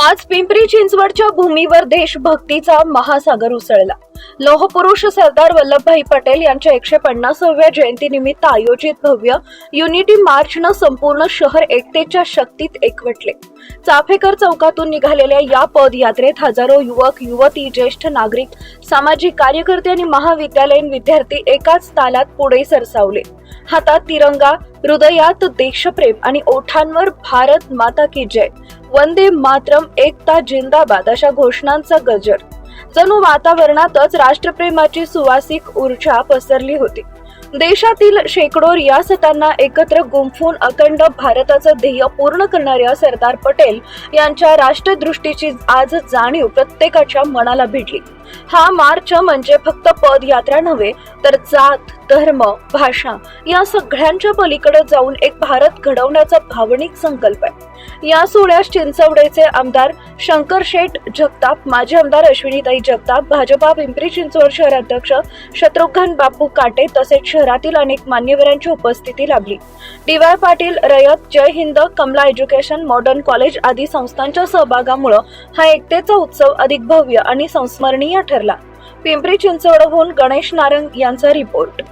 आज पिंपरी चिंचवडच्या भूमीवर देशभक्तीचा महासागर उसळला. लोहपुरुष सरदार वल्लभभाई पटेल यांच्या एकशे पन्नासाव्या जयंतीनिमित्त आयोजित भव्य युनिटी मार्चनं संपूर्ण शहर एकतेच्या शक्तीत एकवटले. चाफेकर चौकातून निघालेल्या या पदयात्रेत हजारो युवक युवती ज्येष्ठ नागरिक सामाजिक कार्यकर्ते आणि महाविद्यालयीन विद्यार्थी एकाच तालात पुढे सरसावले. हातात तिरंगा हृदयात देशप्रेम आणि ओठांवर भारत माता की जय. वंदे मातरम एकता जिंदाबाद अशा घोषणांचा गजर. जणू वातावरणातच राष्ट्रप्रेमाची सुवासिक ऊर्जा पसरली होती. देशातील शेकडो रियासतांना एकत्र गुंफून अखंड भारताचं ध्येय पूर्ण करणाऱ्या सरदार पटेल यांच्या राष्ट्रदृष्टीची आज जाणीव प्रत्येकाच्या मनाला भिडली हा मार्च म्हणजे फक्त पदयात्रा नव्हे तर जात धर्म भाषा या सगळ्यांच्या पलीकडे जाऊन एक भारत घडवण्याचा भावनिक संकल्प आहे. या सोहळ्यास चिंचवडेचे आमदार शंकर शेठ जगताप माजी आमदार अश्विनीताई जगताप भाजपा पिंपरी चिंचवड शहर अध्यक्ष शत्रुघ्न बापू काटे तसेच शहरातील अनेक मान्यवरांची उपस्थिती लाभली. D Y Patil Rayat Jai Hind Kamala education modern college आदी संस्थांच्या सहभागामुळं हा एकतेचा उत्सव अधिक भव्य आणि संस्मरणीय ठरला. पिंपरी चिंचवडहून गणेश नारंग यांचा रिपोर्ट.